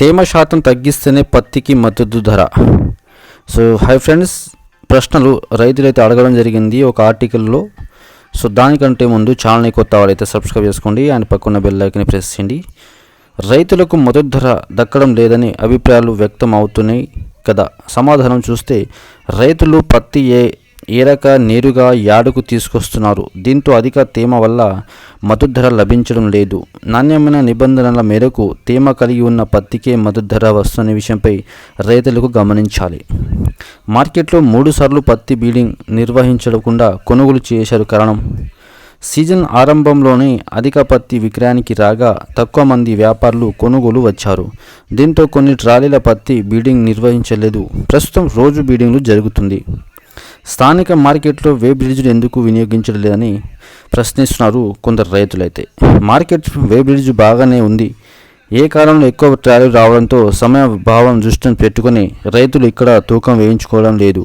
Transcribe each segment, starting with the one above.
తేమ శాతం తగ్గిస్తేనే పత్తికి మద్దతు ధర. సో హై ఫ్రెండ్స్ ప్రశ్నలు రైతులైతే అడగడం జరిగింది ఒక ఆర్టికల్లో. సో దానికంటే ముందు ఛానల్ని కొత్త వారైతే సబ్స్క్రైబ్ చేసుకోండి. అండ్ పక్కన బెల్లైకని ప్రెస్ చేయండి. రైతులకు మద్దతు ధర దక్కడం లేదని అభిప్రాయాలు వ్యక్తం అవుతున్నాయి కదా. సమాధానం చూస్తే రైతులు పత్తి ఏ ఏరక నేరుగా యాడకు తీసుకొస్తున్నారు. దీంతో అధిక తేమ వల్ల మద్దతు ధర లభించడం లేదు. నాణ్యమైన నిబంధనల మేరకు తేమ కలిగి ఉన్న పత్తికే మద్దతు ధర వస్తున్న విషయంపై రైతులకు గమనించాలి. మార్కెట్లో మూడు సార్లు పత్తి బీడింగ్ నిర్వహించకుండా కొనుగోలు చేశారు కారణం. సీజన్ ఆరంభంలోనే అధిక పత్తి విక్రయానికి రాగా తక్కువ మంది వ్యాపారులు కొనుగోలు వచ్చారు. దీంతో కొన్ని ట్రాలీల పత్తి బీడింగ్ నిర్వహించలేదు. ప్రస్తుతం రోజు బీడింగ్లు జరుగుతుంది. స్థానిక మార్కెట్లో వే బ్రిడ్జ్లు ఎందుకు వినియోగించడం లేదని ప్రశ్నిస్తున్నారు కొందరు రైతులైతే. మార్కెట్ వే బ్రిడ్జ్ బాగానే ఉంది. ఏ కాలంలో ఎక్కువ ట్రాలీ రావడంతో సమయ భావం దృష్టిని పెట్టుకొని రైతులు ఇక్కడ తూకం వేయించుకోవడం లేదు.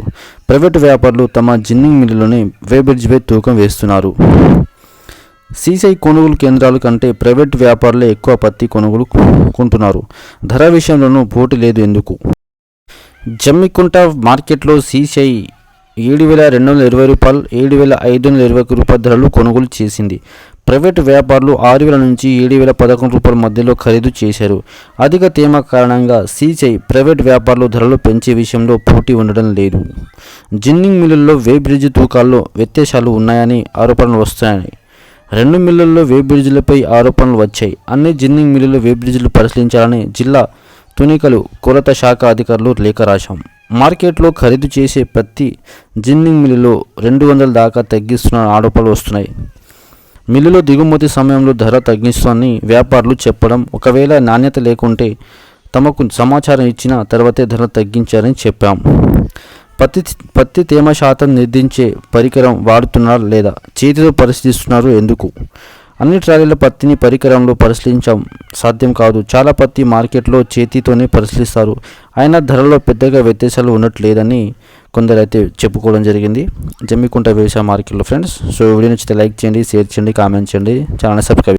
ప్రైవేటు వ్యాపారులు తమ జిన్నింగ్ మిల్లులోనే వే బ్రిడ్జ్పై తూకం వేస్తున్నారు. సీసీఐ కొనుగోలు కేంద్రాల కంటే ప్రైవేట్ వ్యాపారులే ఎక్కువ పత్తి కొనుగోలు కొంటున్నారు. ధర విషయంలోనూ పోటీ లేదు ఎందుకు? జమ్మికుంట మార్కెట్లో సీసీఐ ఏడు వేల రెండు వందల ఇరవై రూపాయలు ఏడు వేల ఐదు వందల ఇరవై రూపాయల ధరలు కొనుగోలు చేసింది. ప్రైవేటు వ్యాపారులు ఆరు వేల నుంచి ఏడు వేల పదకొండు రూపాయల మధ్యలో ఖరీదు చేశారు. అధిక తేమ కారణంగా సీసీఐ ప్రైవేట్ వ్యాపారులు ధరలు పెంచే విషయంలో పోటీ ఉండడం లేదు. జిన్నింగ్ మిల్లుల్లో వే బ్రిడ్జ్ తూకాల్లో వ్యత్యాసాలు ఉన్నాయని ఆరోపణలు వస్తున్నాయి. రెండు మిల్లుల్లో వేబ్రిడ్జ్లపై ఆరోపణలు వచ్చాయి. అన్ని జిన్నింగ్ మిల్లుల్లో వేబ్రిడ్జ్లు పరిశీలించాలని జిల్లా తునికలు కొలత శాఖ అధికారులు లేఖ రాశాం. మార్కెట్లో ఖరీదు చేసే పత్తి జిన్నింగ్ మిల్లులో రెండు వందల దాకా తగ్గిస్తున్న ఆరోపణలు వస్తున్నాయి. మిల్లులో దిగుమతి సమయంలో ధర తగ్గిస్తుందని వ్యాపారులు చెప్పడం ఒకవేళ నాణ్యత లేకుంటే తమకు సమాచారం ఇచ్చిన తర్వాతే ధర తగ్గించారని చెప్పాం. పత్తి పత్తి తేమ శాతం నిర్దించే పరికరం వాడుతున్నారా లేదా చేతితో పరిశీలిస్తున్నారు ఎందుకు? అన్ని ట్రాలీల పత్తిని పరికరంలో పరిశీలించడం సాధ్యం కాదు. చాలా పత్తి మార్కెట్లో చేతితోనే పరిశీలిస్తారు. అయినా ధరలో పెద్దగా వ్యత్యాసాలు ఉండట్లేదని కొందరైతే చెప్పుకోవడం జరిగింది. జమ్మికుంట వ్యవసాయ మార్కెట్లో ఫ్రెండ్స్ సో వీడియో నచ్చితే లైక్ చేయండి షేర్ చేయండి కామెంట్ చేయండి. Channel subscribe